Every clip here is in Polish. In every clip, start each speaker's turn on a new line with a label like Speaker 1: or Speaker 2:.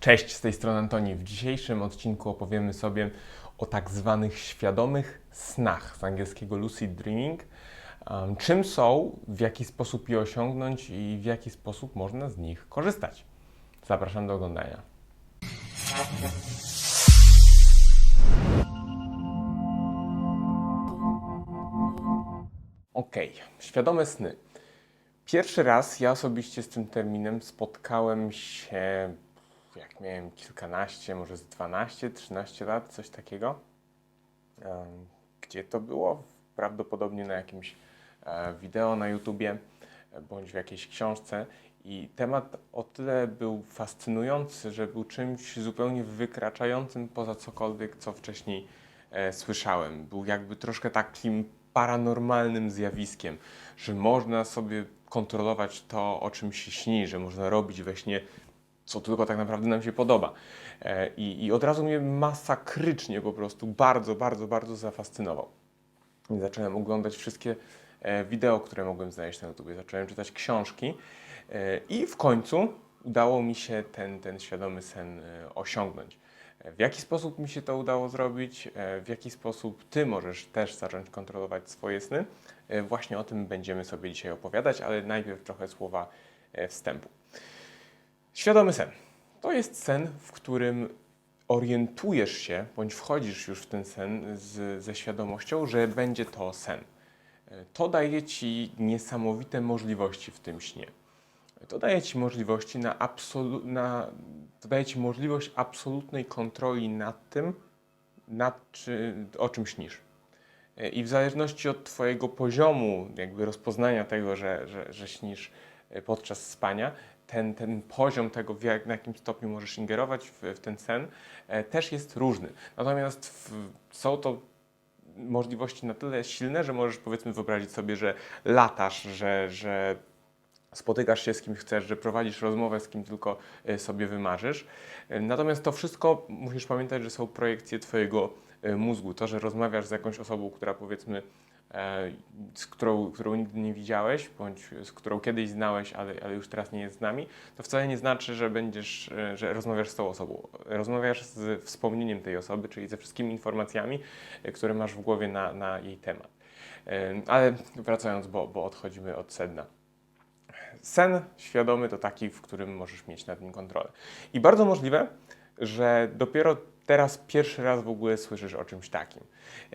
Speaker 1: Cześć, z tej strony Antoni. W dzisiejszym odcinku opowiemy sobie o tak zwanych świadomych snach, z angielskiego lucid dreaming. Um, czym są, w jaki sposób je osiągnąć i w jaki sposób można z nich korzystać. Zapraszam do oglądania. Ok, świadome sny. Pierwszy raz ja osobiście z tym terminem spotkałem się, jak miałem kilkanaście, może z 12, 13 lat, coś takiego. Gdzie to było? Prawdopodobnie na jakimś e, wideo na YouTubie e, bądź w jakiejś książce. I temat o tyle był fascynujący, że był czymś zupełnie wykraczającym poza cokolwiek, co wcześniej e, słyszałem. Był jakby troszkę takim paranormalnym zjawiskiem, że można sobie kontrolować to, o czym się śni, że można robić we śnie co tylko tak naprawdę nam się podoba. E, I, I od razu mnie masakrycznie po prostu bardzo, bardzo, bardzo zafascynował. I zacząłem oglądać wszystkie e, wideo, które mogłem znaleźć na YouTube. Zacząłem czytać książki e, i w końcu udało mi się ten, ten świadomy sen osiągnąć. W jaki sposób mi się to udało zrobić? W jaki sposób Ty możesz też zacząć kontrolować swoje sny? Właśnie o tym będziemy sobie dzisiaj opowiadać, ale najpierw trochę słowa wstępu. Świadomy sen. To jest sen, w którym orientujesz się, bądź wchodzisz już w ten sen z, ze świadomością, że będzie to sen. To daje Ci niesamowite możliwości w tym śnie. To daje Ci możliwości na absolu- na, to daje Ci możliwość absolutnej kontroli nad tym, nad czy, o czym śnisz. I w zależności od Twojego poziomu, jakby rozpoznania tego, że, że, że śnisz podczas spania, ten, ten poziom tego, w jak, na jakim stopniu możesz ingerować w, w ten sen, e, też jest różny. Natomiast w, są to możliwości na tyle silne, że możesz powiedzmy wyobrazić sobie, że latasz, że, że spotykasz się z kim chcesz, że prowadzisz rozmowę z kim tylko e, sobie wymarzysz. E, Natomiast to wszystko musisz pamiętać, że są projekcje Twojego mózgu. To, że rozmawiasz z jakąś osobą, która powiedzmy, z którą, którą nigdy nie widziałeś, bądź z którą kiedyś znałeś, ale, ale już teraz nie jest z nami, to wcale nie znaczy, że będziesz, e, że rozmawiasz z tą osobą. Rozmawiasz z wspomnieniem tej osoby, czyli ze wszystkimi informacjami, e, które masz w głowie na, na jej temat. E, Ale wracając, bo, bo odchodzimy od sedna. Sen świadomy to taki, w którym możesz mieć nad nim kontrolę. I bardzo możliwe, że dopiero teraz pierwszy raz w ogóle słyszysz o czymś takim.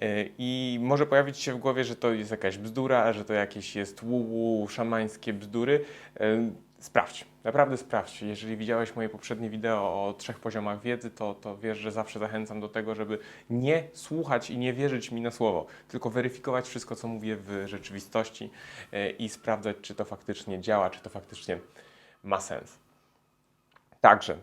Speaker 1: Yy, I może pojawić się w głowie, że to jest jakaś bzdura, że to jakieś jest łuwu, szamańskie bzdury. Yy, Sprawdź, naprawdę sprawdź. Jeżeli widziałeś moje poprzednie wideo o trzech poziomach wiedzy, to, to wiesz, że zawsze zachęcam do tego, żeby nie słuchać i nie wierzyć mi na słowo, tylko weryfikować wszystko, co mówię w rzeczywistości e, i sprawdzać, czy to faktycznie działa, czy to faktycznie ma sens. Także e,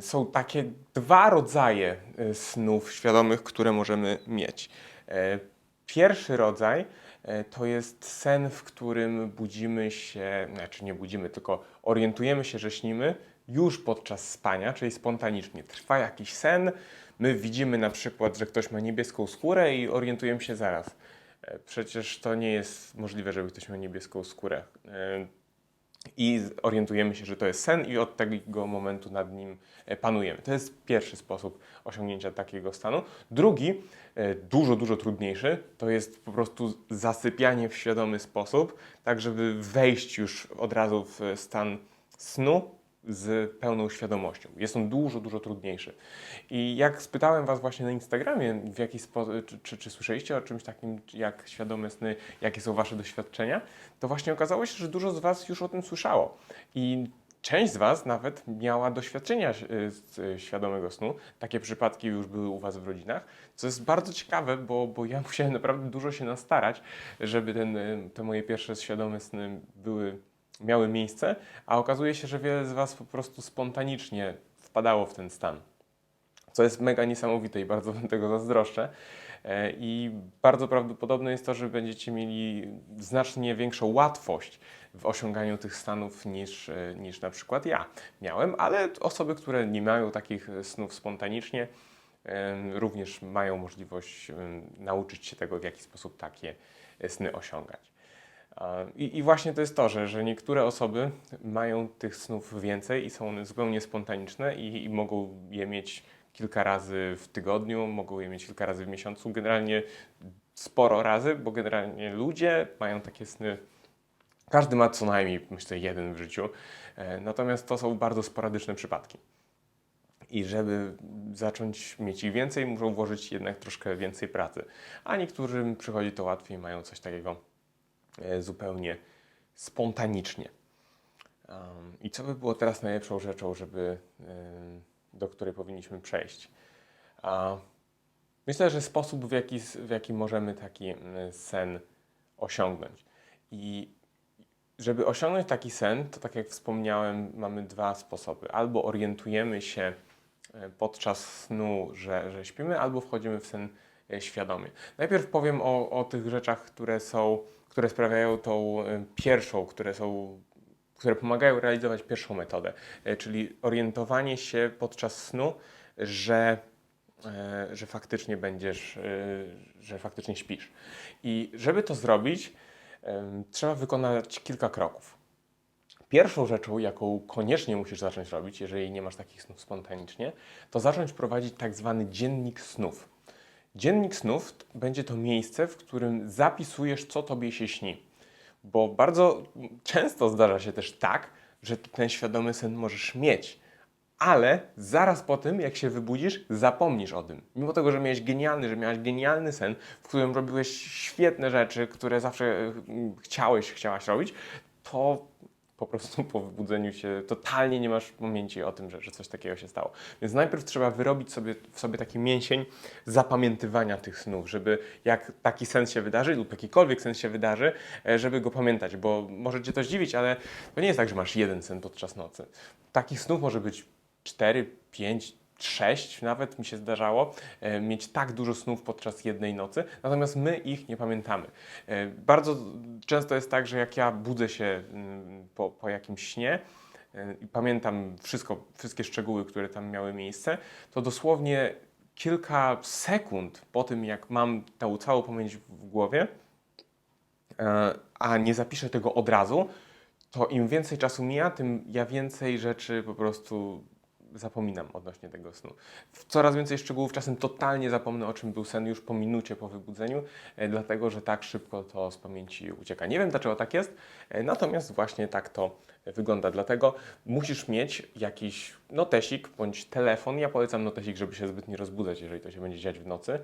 Speaker 1: są takie dwa rodzaje e, snów świadomych, które możemy mieć. E, Pierwszy rodzaj e, to jest sen, w którym budzimy się, znaczy nie budzimy, tylko orientujemy się, że śnimy już podczas spania, czyli spontanicznie. Trwa jakiś sen, my widzimy na przykład, że ktoś ma niebieską skórę i orientujemy się zaraz. E, Przecież to nie jest możliwe, żeby ktoś miał niebieską skórę. E, I orientujemy się, że to jest sen, i od tego momentu nad nim e, panujemy. To jest pierwszy sposób osiągnięcia takiego stanu. Drugi, e, dużo, dużo trudniejszy, to jest po prostu zasypianie w świadomy sposób, tak żeby wejść już od razu w stan snu z pełną świadomością. Jest on dużo, dużo trudniejszy. I jak spytałem Was właśnie na Instagramie, w jaki sposób, czy, czy, czy słyszeliście o czymś takim jak świadome sny, jakie są Wasze doświadczenia, to właśnie okazało się, że dużo z Was już o tym słyszało. I część z Was nawet miała doświadczenia y, z świadomego snu. Takie przypadki już były u Was w rodzinach, co jest bardzo ciekawe, bo, bo ja musiałem naprawdę dużo się nastarać, żeby ten, y, te moje pierwsze świadome sny były, miały miejsce, a okazuje się, że wiele z Was po prostu spontanicznie wpadało w ten stan co jest mega niesamowite i bardzo Wam tego zazdroszczę. E, I bardzo prawdopodobne jest to, że będziecie mieli znacznie większą łatwość w osiąganiu tych stanów niż, e, niż na przykład ja miałem, ale osoby, które nie mają takich e, snów spontanicznie, em, również mają możliwość nauczyć się tego, w jaki sposób takie e, sny osiągać. I, I właśnie to jest to, że, że niektóre osoby mają tych snów więcej i są one zupełnie spontaniczne i, i mogą je mieć kilka razy w tygodniu, mogą je mieć kilka razy w miesiącu, generalnie sporo razy, bo generalnie ludzie mają takie sny. Każdy ma co najmniej, myślę, jeden w życiu. E, Natomiast to są bardzo sporadyczne przypadki. I żeby zacząć mieć ich więcej, muszą włożyć jednak troszkę więcej pracy. A niektórym przychodzi to łatwiej, mają coś takiego zupełnie spontanicznie. I co by było teraz najlepszą rzeczą, żeby, do której powinniśmy przejść? Myślę, że sposób, w jaki, w jaki możemy taki sen osiągnąć. I żeby osiągnąć taki sen, to tak jak wspomniałem, mamy dwa sposoby. Albo orientujemy się e, podczas snu, że, że śpimy, albo wchodzimy w sen e, świadomie. Najpierw powiem o, o tych rzeczach, które są, które sprawiają tą e, pierwszą, które są, które pomagają realizować pierwszą metodę, e, czyli orientowanie się podczas snu, że, e, że faktycznie będziesz, że faktycznie śpisz. I żeby to zrobić, trzeba wykonać kilka kroków. Pierwszą rzeczą, jaką koniecznie musisz zacząć robić, jeżeli nie masz takich snów spontanicznie, to zacząć prowadzić tak zwany dziennik snów. Dziennik snów będzie to miejsce, w którym zapisujesz, co tobie się śni. Bo bardzo często zdarza się też tak, że ten świadomy sen możesz mieć, ale zaraz po tym, jak się wybudzisz, zapomnisz o tym. Mimo tego, że miałeś genialny, że miałeś genialny sen, w którym robiłeś świetne rzeczy, które zawsze mm, chciałeś, chciałaś robić, to po prostu po wybudzeniu się totalnie nie masz pamięci o tym, że, że coś takiego się stało. Więc najpierw trzeba wyrobić sobie, w sobie taki mięsień zapamiętywania tych snów, żeby jak taki sen się wydarzy lub jakikolwiek sen się wydarzy, e, żeby go pamiętać, bo może Cię to zdziwić, ale to nie jest tak, że masz jeden sen podczas nocy. Takich snów może być 4, 5, 6 nawet mi się zdarzało e, mieć tak dużo snów podczas jednej nocy, natomiast my ich nie pamiętamy. E, Bardzo często jest tak, że jak ja budzę się mm, po, po jakimś śnie e, i pamiętam wszystko, wszystkie szczegóły, które tam miały miejsce, to dosłownie kilka sekund po tym, jak mam tą całą pamięć w głowie, a nie zapiszę tego od razu, to im więcej czasu mija, tym ja więcej rzeczy po prostu zapominam odnośnie tego snu. Coraz więcej szczegółów, czasem totalnie zapomnę o czym był sen już po minucie po wybudzeniu, e, dlatego że tak szybko to z pamięci ucieka. Nie wiem dlaczego tak jest, e, natomiast właśnie tak to wygląda. Dlatego musisz mieć jakiś notesik bądź telefon. Ja polecam notesik, żeby się zbyt nie rozbudzać, jeżeli to się będzie dziać w nocy.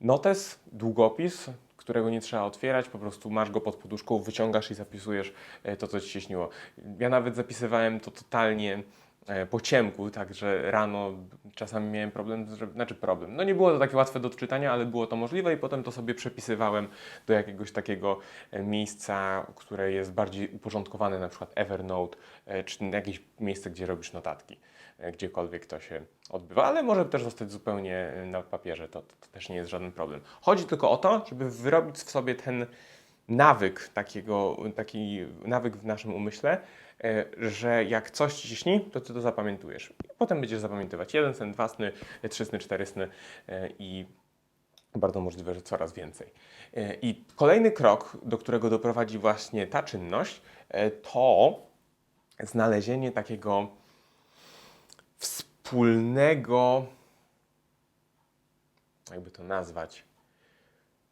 Speaker 1: Notes, długopis, którego nie trzeba otwierać, po prostu masz go pod poduszką, wyciągasz i zapisujesz e, to, co ci się śniło. Ja nawet zapisywałem to totalnie po ciemku, także rano czasami miałem problem, że, znaczy problem. No nie było to takie łatwe do odczytania, ale było to możliwe i potem to sobie przepisywałem do jakiegoś takiego e, miejsca, które jest bardziej uporządkowane, na przykład Evernote, e, czy jakieś miejsce, gdzie robisz notatki, e, gdziekolwiek to się odbywa, ale może też zostać zupełnie e, na papierze, to, to też nie jest żaden problem. Chodzi tylko o to, żeby wyrobić w sobie ten nawyk, takiego, taki nawyk w naszym umyśle, e, że jak coś ci śni, to ty to zapamiętujesz. Potem będziesz zapamiętywać jeden sen, dwa sny, trzy sny, cztery sny e, i bardzo możliwe, że coraz więcej. E, I kolejny krok, do którego doprowadzi właśnie ta czynność, to znalezienie takiego wspólnego, jakby to nazwać,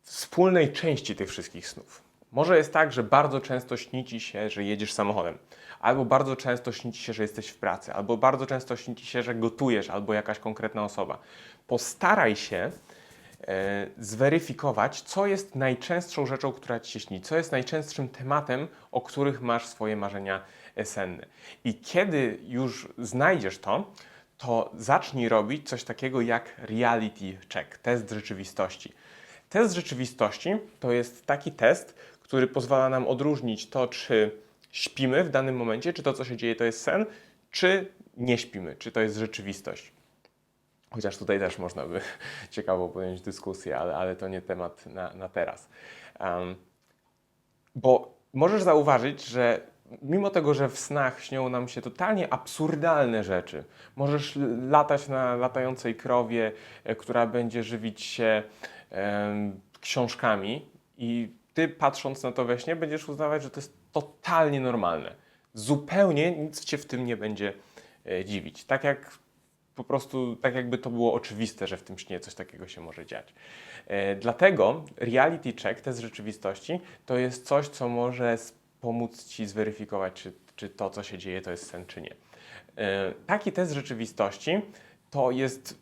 Speaker 1: wspólnej części tych wszystkich snów. Może jest tak, że bardzo często śni ci się, że jedziesz samochodem, albo bardzo często śni ci się, że jesteś w pracy, albo bardzo często śni ci się, że gotujesz, albo jakaś konkretna osoba. Postaraj się e, zweryfikować, co jest najczęstszą rzeczą, która ci się śni, co jest najczęstszym tematem, o których masz swoje marzenia e, senne. I kiedy już znajdziesz to, to zacznij robić coś takiego jak reality check, test rzeczywistości. Test rzeczywistości to jest taki test, który pozwala nam odróżnić to, czy śpimy w danym momencie, czy to, co się dzieje, to jest sen, czy nie śpimy, czy to jest rzeczywistość. Chociaż tutaj też można by ciekawo podjąć dyskusję, ale, ale to nie temat na, na teraz. Um, bo możesz zauważyć, że mimo tego, że w snach śnią nam się totalnie absurdalne rzeczy, możesz latać na latającej krowie, e, która będzie żywić się em, książkami i ty patrząc na to we śnie będziesz uznawać, że to jest totalnie normalne. Zupełnie nic cię w tym nie będzie e, dziwić. Tak jak po prostu, tak jakby to było oczywiste, że w tym śnie coś takiego się może dziać. E, dlatego reality check, test rzeczywistości, to jest coś, co może pomóc ci zweryfikować, czy, czy to, co się dzieje, to jest sen, czy nie. E, taki test rzeczywistości to jest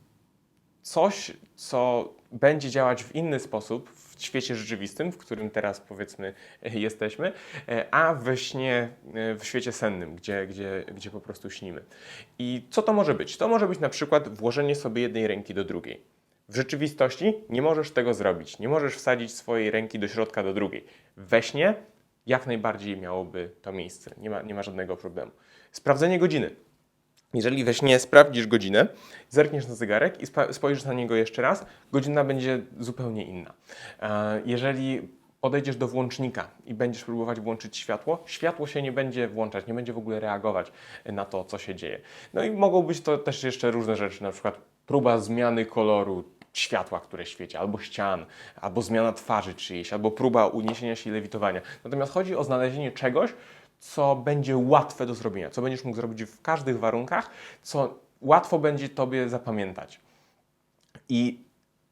Speaker 1: coś, co będzie działać w inny sposób w świecie rzeczywistym, w którym teraz powiedzmy jesteśmy, e, a we śnie, e, w świecie sennym, gdzie, gdzie, gdzie po prostu śnimy. I co to może być? To może być na przykład włożenie sobie jednej ręki do drugiej. W rzeczywistości nie możesz tego zrobić. Nie możesz wsadzić swojej ręki do środka do drugiej. We śnie jak najbardziej miałoby to miejsce. Nie ma, nie ma żadnego problemu. Sprawdzenie godziny. Jeżeli we śnie sprawdzisz godzinę, zerkniesz na zegarek i spojrzysz na niego jeszcze raz, godzina będzie zupełnie inna. E, Jeżeli podejdziesz do włącznika i będziesz próbować włączyć światło, światło się nie będzie włączać, nie będzie w ogóle reagować na to, co się dzieje. No i mogą być to też jeszcze różne rzeczy, na przykład próba zmiany koloru światła, które świeci, albo ścian, albo zmiana twarzy czyjejś, albo próba uniesienia się i lewitowania. Natomiast chodzi o znalezienie czegoś, co będzie łatwe do zrobienia, co będziesz mógł zrobić w każdych warunkach, co łatwo będzie Tobie zapamiętać. I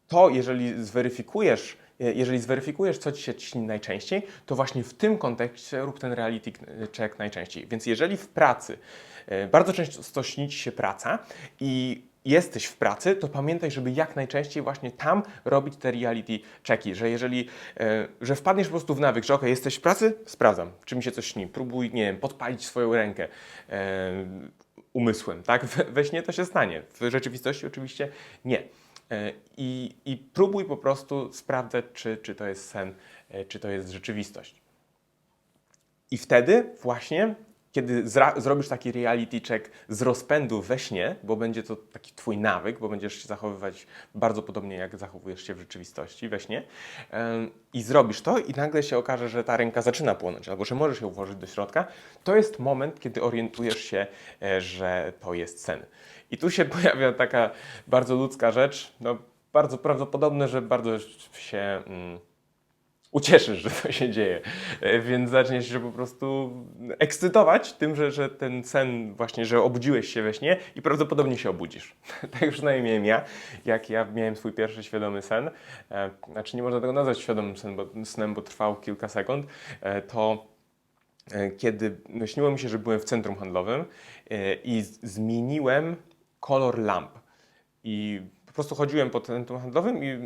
Speaker 1: to, jeżeli zweryfikujesz, e, jeżeli zweryfikujesz, co Ci się śni najczęściej, to właśnie w tym kontekście rób ten reality check najczęściej. Więc jeżeli w pracy, e, bardzo często śni Ci się praca i jesteś w pracy, to pamiętaj, żeby jak najczęściej właśnie tam robić te reality checki, że jeżeli, e, że wpadniesz po prostu w nawyk, że ok, jesteś w pracy, sprawdzam, czy mi się coś śni, próbuj, nie wiem, podpalić swoją rękę e, umysłem, tak? We, śnie to się stanie, w rzeczywistości oczywiście nie. E, I, I próbuj po prostu sprawdzać, czy, czy to jest sen, czy to jest rzeczywistość. I wtedy właśnie, kiedy zrobisz taki reality check z rozpędu we śnie, bo będzie to taki twój nawyk, bo będziesz się zachowywać bardzo podobnie, jak zachowujesz się w rzeczywistości we śnie, em, i zrobisz to i nagle się okaże, że ta ręka zaczyna płonąć, albo że możesz ją włożyć do środka, to jest moment, kiedy orientujesz się, e, że to jest sen. I tu się pojawia taka bardzo ludzka rzecz, no bardzo prawdopodobne, że bardzo się... Mm, ucieszysz, że to się dzieje. E, Więc zaczniesz się po prostu ekscytować tym, że, że ten sen właśnie, że obudziłeś się we śnie i prawdopodobnie się obudzisz. tak przynajmniej miałem ja, jak ja miałem swój pierwszy świadomy sen. E, Znaczy nie można tego nazwać świadomym sen, bo, snem, bo trwał kilka sekund. E, To kiedy no, śniło mi się, że byłem w centrum handlowym i zmieniłem kolor lamp. I po prostu chodziłem po centrum handlowym i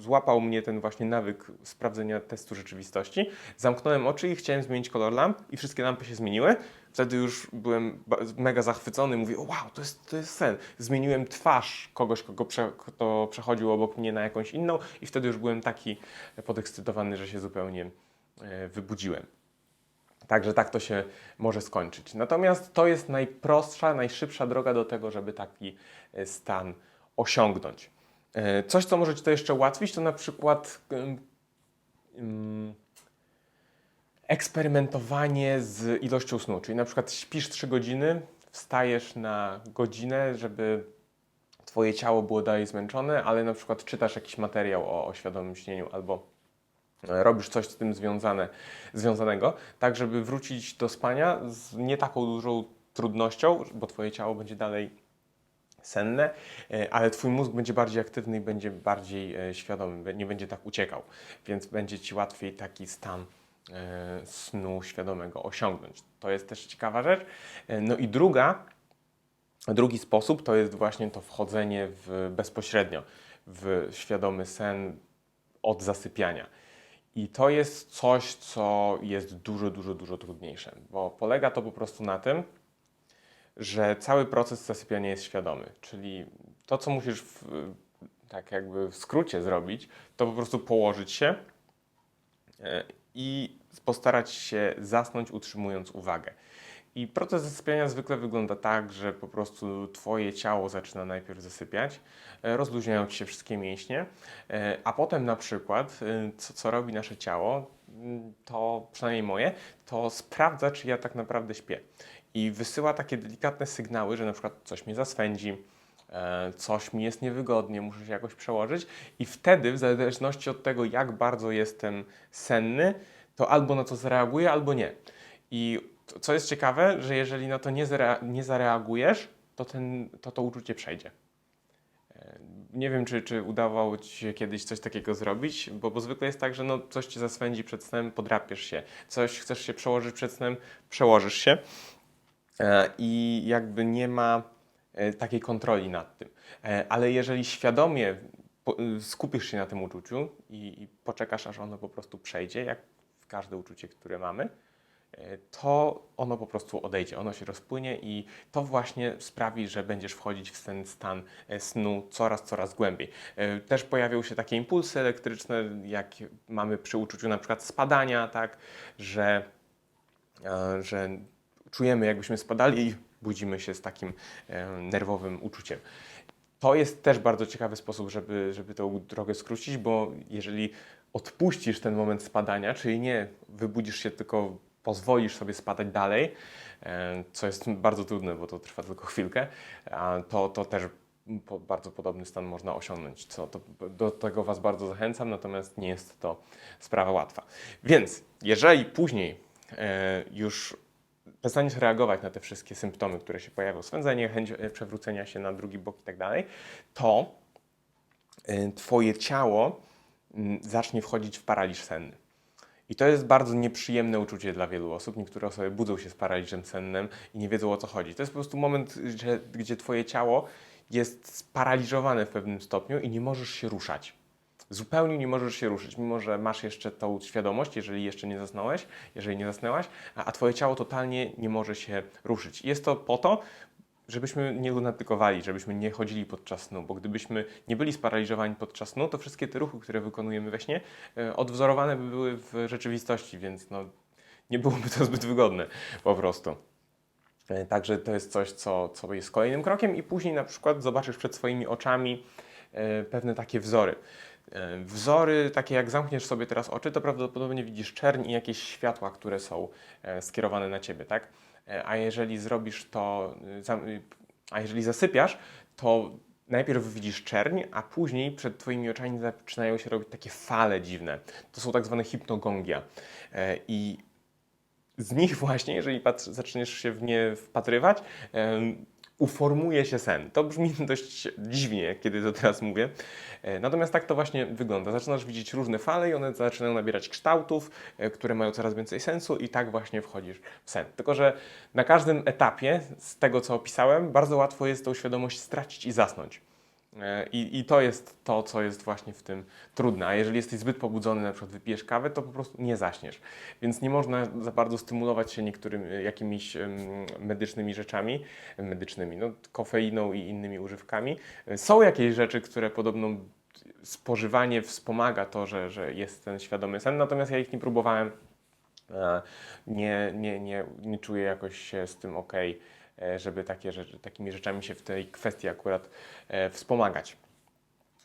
Speaker 1: złapał mnie ten właśnie nawyk sprawdzenia testu rzeczywistości. Zamknąłem oczy i chciałem zmienić kolor lamp i wszystkie lampy się zmieniły. Wtedy już byłem mega zachwycony, mówię, wow, to jest, to jest sen. Zmieniłem twarz kogoś, kogo prze, kto przechodził obok mnie na jakąś inną i wtedy już byłem taki podekscytowany, że się zupełnie e, wybudziłem. Także tak to się może skończyć. Natomiast to jest najprostsza, najszybsza droga do tego, żeby taki e, stan osiągnąć. E, Coś, co może Ci to jeszcze ułatwić, to na przykład ym, eksperymentowanie z ilością snu. Czyli na przykład śpisz 3 godziny, wstajesz na godzinę, żeby Twoje ciało było dalej zmęczone, ale na przykład czytasz jakiś materiał o, o świadomym śnieniu albo e, robisz coś z tym związane, związanego, tak żeby wrócić do spania z nie taką dużą trudnością, bo Twoje ciało będzie dalej senne, e, ale Twój mózg będzie bardziej aktywny i będzie bardziej e, świadomy, nie będzie tak uciekał, więc będzie Ci łatwiej taki stan e, snu świadomego osiągnąć. To jest też ciekawa rzecz. No i druga, drugi sposób to jest właśnie to wchodzenie w, bezpośrednio w świadomy sen od zasypiania. I to jest coś, co jest dużo, dużo, dużo trudniejsze, bo polega to po prostu na tym, że cały proces zasypiania jest świadomy. Czyli to, co musisz w, tak jakby w skrócie zrobić, to po prostu położyć się e, i postarać się zasnąć, utrzymując uwagę. I proces zasypiania zwykle wygląda tak, że po prostu Twoje ciało zaczyna najpierw zasypiać, e, rozluźniają Ci się wszystkie mięśnie, e, a potem na przykład, co, co robi nasze ciało, mm, to przynajmniej moje, to sprawdza, czy ja tak naprawdę śpię. I wysyła takie delikatne sygnały, że na przykład coś mnie zaswędzi, e, coś mi jest niewygodnie, muszę się jakoś przełożyć i wtedy w zależności od tego, jak bardzo jestem senny, to albo na to zareaguję, albo nie. I co jest ciekawe, że jeżeli na to nie, zare- nie zareagujesz, to, ten, to to uczucie przejdzie. E, Nie wiem, czy, czy udawało Ci się kiedyś coś takiego zrobić, bo, bo zwykle jest tak, że no, coś Cię zaswędzi przed snem, podrapiesz się, coś chcesz się przełożyć przed snem, przełożysz się i jakby nie ma e, takiej kontroli nad tym. E, Ale jeżeli świadomie y, skupisz się na tym uczuciu i, poczekasz, aż ono po prostu przejdzie, jak każde uczucie, które mamy, e, to ono po prostu odejdzie, ono się rozpłynie i to właśnie sprawi, że będziesz wchodzić w ten stan e, snu coraz, coraz głębiej. E, Też pojawią się takie impulsy elektryczne, jak mamy przy uczuciu na przykład spadania, tak, że, e, że czujemy jakbyśmy spadali i budzimy się z takim e, nerwowym uczuciem. To jest też bardzo ciekawy sposób, żeby, żeby tą drogę skrócić, bo jeżeli odpuścisz ten moment spadania, czyli nie wybudzisz się, tylko pozwolisz sobie spadać dalej, e, co jest bardzo trudne, bo to trwa tylko chwilkę, to, to też bardzo podobny stan można osiągnąć. Co, to, do tego Was bardzo zachęcam, natomiast nie jest to sprawa łatwa. Więc jeżeli później e, już przestaniesz reagować na te wszystkie symptomy, które się pojawią, swędzenie, chęć e, przewrócenia się na drugi bok i tak dalej, to y, Twoje ciało mm, zacznie wchodzić w paraliż senny. I to jest bardzo nieprzyjemne uczucie dla wielu osób. Niektóre osoby budzą się z paraliżem sennym i nie wiedzą o co chodzi. To jest po prostu moment, że, gdzie Twoje ciało jest sparaliżowane w pewnym stopniu i nie możesz się ruszać. Zupełnie nie możesz się ruszyć, mimo że masz jeszcze tą świadomość, jeżeli jeszcze nie zasnąłeś, jeżeli nie zasnęłaś, a, Twoje ciało totalnie nie może się ruszyć. Jest to po to, żebyśmy nie lunatykowali, żebyśmy nie chodzili podczas snu, bo gdybyśmy nie byli sparaliżowani podczas snu, to wszystkie te ruchy, które wykonujemy we śnie, e, odwzorowane by były w rzeczywistości, więc no, nie byłoby to zbyt wygodne po prostu. E, Także to jest coś, co, co jest kolejnym krokiem i później na przykład zobaczysz przed swoimi oczami e, pewne takie wzory. E, Wzory, takie jak zamkniesz sobie teraz oczy, to prawdopodobnie widzisz czerń i jakieś światła, które są e, skierowane na ciebie, tak? E, A jeżeli zrobisz to, a jeżeli zasypiasz, to najpierw widzisz czerń, a później przed twoimi oczami zaczynają się robić takie fale dziwne. To są tak zwane hipnogongia. I z nich właśnie, jeżeli patr- zaczniesz się w nie wpatrywać, uformuje się sen. To brzmi dość dziwnie, kiedy to teraz mówię. E, Natomiast tak to właśnie wygląda. Zaczynasz widzieć różne fale i one zaczynają nabierać kształtów, e, które mają coraz więcej sensu i tak właśnie wchodzisz w sen. Tylko, że na każdym etapie z tego, co opisałem, bardzo łatwo jest tą świadomość stracić i zasnąć. E, I, I to jest to, co jest właśnie w tym trudne. A jeżeli jesteś zbyt pobudzony, na przykład wypijesz kawę, to po prostu nie zaśniesz. Więc nie można za bardzo stymulować się niektórymi jakimiś em, medycznymi rzeczami, medycznymi, no, kofeiną i innymi używkami. E, Są jakieś rzeczy, które podobno spożywanie wspomaga to, że, że jest ten świadomy sen, natomiast ja ich nie próbowałem. E, Nie, nie, nie, nie czuję jakoś się z tym ok, żeby takie rzeczy, takimi rzeczami się w tej kwestii akurat e, wspomagać.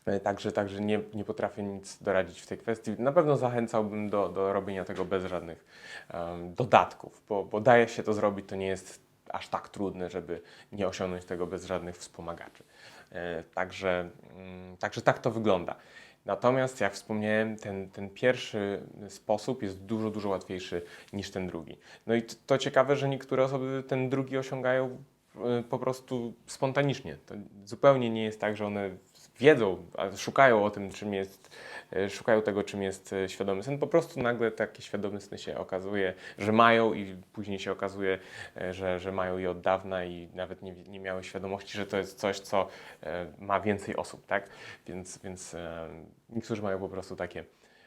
Speaker 1: E, Także, także nie, nie potrafię nic doradzić w tej kwestii. Na pewno zachęcałbym do, do robienia tego bez żadnych em, dodatków, bo, bo daje się to zrobić, to nie jest aż tak trudne, żeby nie osiągnąć tego bez żadnych wspomagaczy. E, Także, mm, także tak to wygląda. Natomiast, jak wspomniałem, ten, ten pierwszy sposób jest dużo, dużo łatwiejszy niż ten drugi. No i t- to ciekawe, że niektóre osoby ten drugi osiągają e, po prostu spontanicznie. To zupełnie nie jest tak, że one wiedzą, szukają o tym, czym jest, e, szukają tego, czym jest e, świadomy sen. Po prostu nagle takie świadome sny się okazuje, że mają i później się okazuje, e, że, że mają je od dawna i nawet nie, nie miały świadomości, że to jest coś, co ma więcej osób, tak? Więc, więc niektórzy mają po prostu takie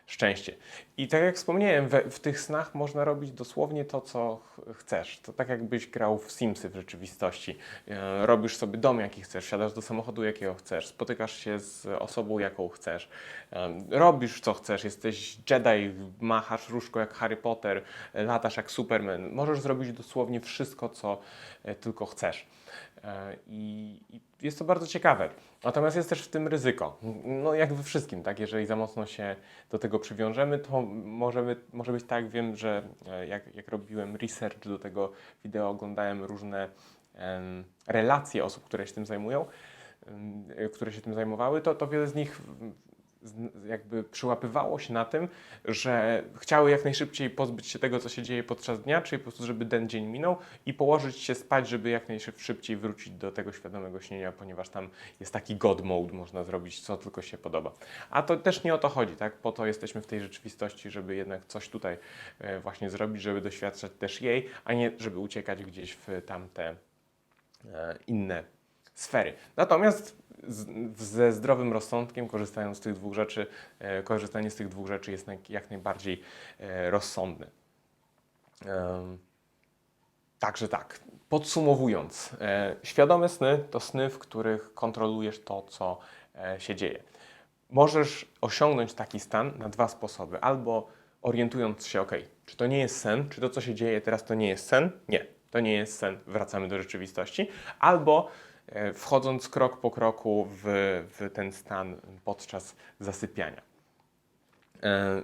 Speaker 1: szczęście. I tak jak wspomniałem, we, w tych snach można robić dosłownie to, co ch- chcesz. To tak jakbyś grał w Simsy w rzeczywistości. E, robisz sobie dom, jaki chcesz, siadasz do samochodu, jakiego chcesz, spotykasz się z osobą, jaką chcesz, e, robisz co chcesz, jesteś Jedi, machasz różko jak Harry Potter, e, latasz jak Superman. Możesz zrobić dosłownie wszystko, co e, tylko chcesz. E, I, I jest to bardzo ciekawe. Natomiast jest też w tym ryzyko. No jak we wszystkim, tak? Jeżeli za mocno się do tego przywiążemy, to możemy, może być tak, wiem, że e, jak, jak robiłem research do tego wideo, oglądałem różne em, relacje osób, które się tym zajmują, y, które się tym zajmowały, to, to wiele z nich jakby przyłapywało się na tym, że chciały jak najszybciej pozbyć się tego, co się dzieje podczas dnia, czyli po prostu, żeby ten dzień minął i położyć się spać, żeby jak najszybciej wrócić do tego świadomego śnienia, ponieważ tam jest taki God mode, można zrobić co tylko się podoba. A to też nie o to chodzi, tak? Po to jesteśmy w tej rzeczywistości, żeby jednak coś tutaj e, właśnie zrobić, żeby doświadczać też jej, a nie żeby uciekać gdzieś w tamte e, inne sfery. Natomiast ze zdrowym rozsądkiem, korzystając z tych dwóch rzeczy, e, korzystanie z tych dwóch rzeczy jest jak, najbardziej e, rozsądne. Także tak, podsumowując, e, świadome sny to sny, w których kontrolujesz to, co się dzieje. Możesz osiągnąć taki stan na dwa sposoby. Albo orientując się, ok, czy to nie jest sen, czy to, co się dzieje teraz, to nie jest sen? Nie, to nie jest sen, wracamy do rzeczywistości. Albo wchodząc krok po kroku w, w ten stan podczas zasypiania. E,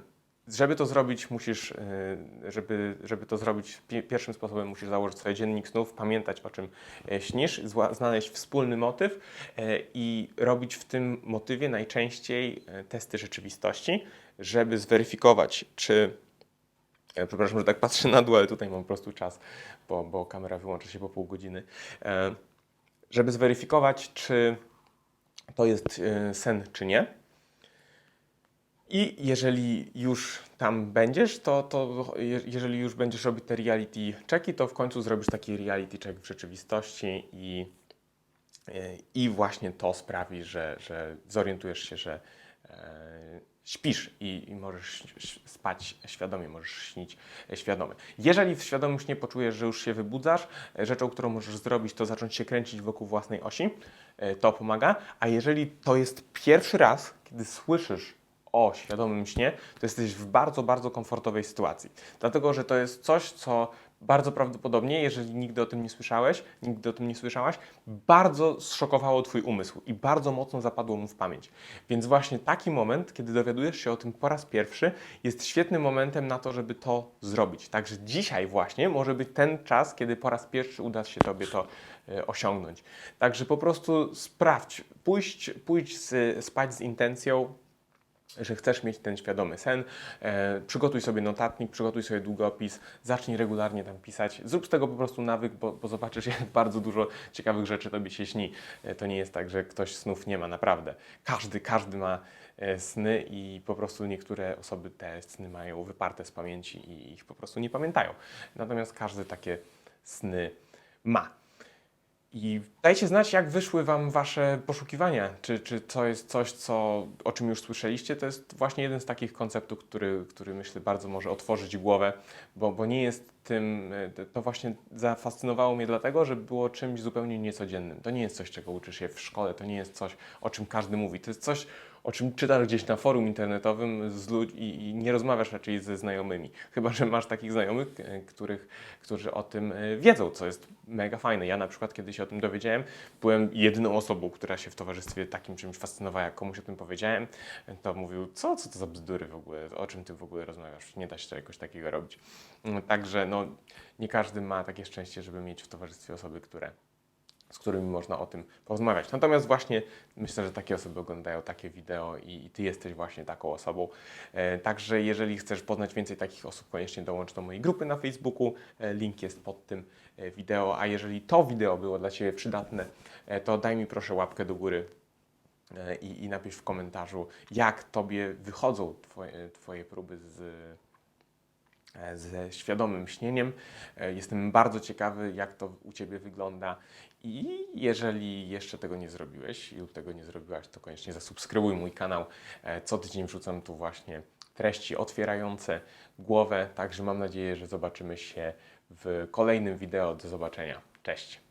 Speaker 1: Żeby to zrobić, musisz, e, żeby, żeby to zrobić, pi- pierwszym sposobem musisz założyć sobie dziennik snów, pamiętać o czym e, śnisz, znaleźć wspólny motyw e, i robić w tym motywie najczęściej e, testy rzeczywistości, żeby zweryfikować, czy. e, Przepraszam, że tak patrzę na dół, ale tutaj mam po prostu czas, bo, bo kamera wyłączy się po pół godziny. Żeby zweryfikować, czy to jest e, sen, czy nie. I jeżeli już tam będziesz, to, to je- jeżeli już będziesz robić te reality checki, to w końcu zrobisz taki reality check w rzeczywistości i, e, i właśnie to sprawi, że, że zorientujesz się, że e, śpisz i, i możesz spać świadomie, możesz śnić e, świadomie. Jeżeli w świadomym śnie poczujesz, że już się wybudzasz, e, rzeczą, którą możesz zrobić, to zacząć się kręcić wokół własnej osi. E, To pomaga. A jeżeli to jest pierwszy raz, kiedy słyszysz o świadomym śnie, to jesteś w bardzo, bardzo komfortowej sytuacji. Dlatego, że to jest coś, co bardzo prawdopodobnie, jeżeli nigdy o tym nie słyszałeś, nigdy o tym nie słyszałaś, bardzo zszokowało Twój umysł i bardzo mocno zapadło mu w pamięć. Więc właśnie taki moment, kiedy dowiadujesz się o tym po raz pierwszy, jest świetnym momentem na to, żeby to zrobić. Także dzisiaj właśnie może być ten czas, kiedy po raz pierwszy uda się Tobie to e, osiągnąć. Także po prostu sprawdź, pójść, pójdź z, spać z intencją, że chcesz mieć ten świadomy sen, e, przygotuj sobie notatnik, przygotuj sobie długopis, zacznij regularnie tam pisać. Zrób z tego po prostu nawyk, bo, bo zobaczysz, jak bardzo dużo ciekawych rzeczy tobie się śni. E, to nie jest tak, że ktoś snów nie ma, naprawdę. Każdy, każdy ma e, sny i po prostu niektóre osoby te sny mają wyparte z pamięci i ich po prostu nie pamiętają. Natomiast każdy takie sny ma. I dajcie znać, jak wyszły Wam Wasze poszukiwania. Czy, czy to jest coś, co, o czym już słyszeliście? To jest właśnie jeden z takich konceptów, który, który myślę bardzo może otworzyć głowę, bo, bo nie jest tym, e, to właśnie zafascynowało mnie dlatego, że było czymś zupełnie niecodziennym. To nie jest coś, czego uczysz się w szkole, to nie jest coś, o czym każdy mówi. To jest coś, o czym czytasz gdzieś na forum internetowym z lud- i, i nie rozmawiasz raczej ze znajomymi. Chyba, że masz takich znajomych, e, których, którzy o tym e, wiedzą, co jest mega fajne. Ja na przykład, kiedy się o tym dowiedziałem, byłem jedyną osobą, która się w towarzystwie takim czymś fascynowała. Jak komuś o tym powiedziałem, to mówił, co, co to za bzdury w ogóle, o czym ty w ogóle rozmawiasz, nie da się czegoś takiego robić. Mm, Także no, nie każdy ma takie szczęście, żeby mieć w towarzystwie osoby, które z którymi można o tym porozmawiać. Natomiast właśnie myślę, że takie osoby oglądają takie wideo i, i Ty jesteś właśnie taką osobą. E, także jeżeli chcesz poznać więcej takich osób, koniecznie dołącz do mojej grupy na Facebooku. E, link jest pod tym e, wideo. A jeżeli to wideo było dla Ciebie przydatne, e, to daj mi proszę łapkę do góry e, i, i napisz w komentarzu, jak Tobie wychodzą Twoje, twoje próby z ze świadomym śnieniem. E, Jestem bardzo ciekawy, jak to u Ciebie wygląda. I jeżeli jeszcze tego nie zrobiłeś lub tego nie zrobiłaś, to koniecznie zasubskrybuj mój kanał. E, Co tydzień wrzucam tu właśnie treści otwierające głowę. Także mam nadzieję, że zobaczymy się w kolejnym wideo. Do zobaczenia. Cześć.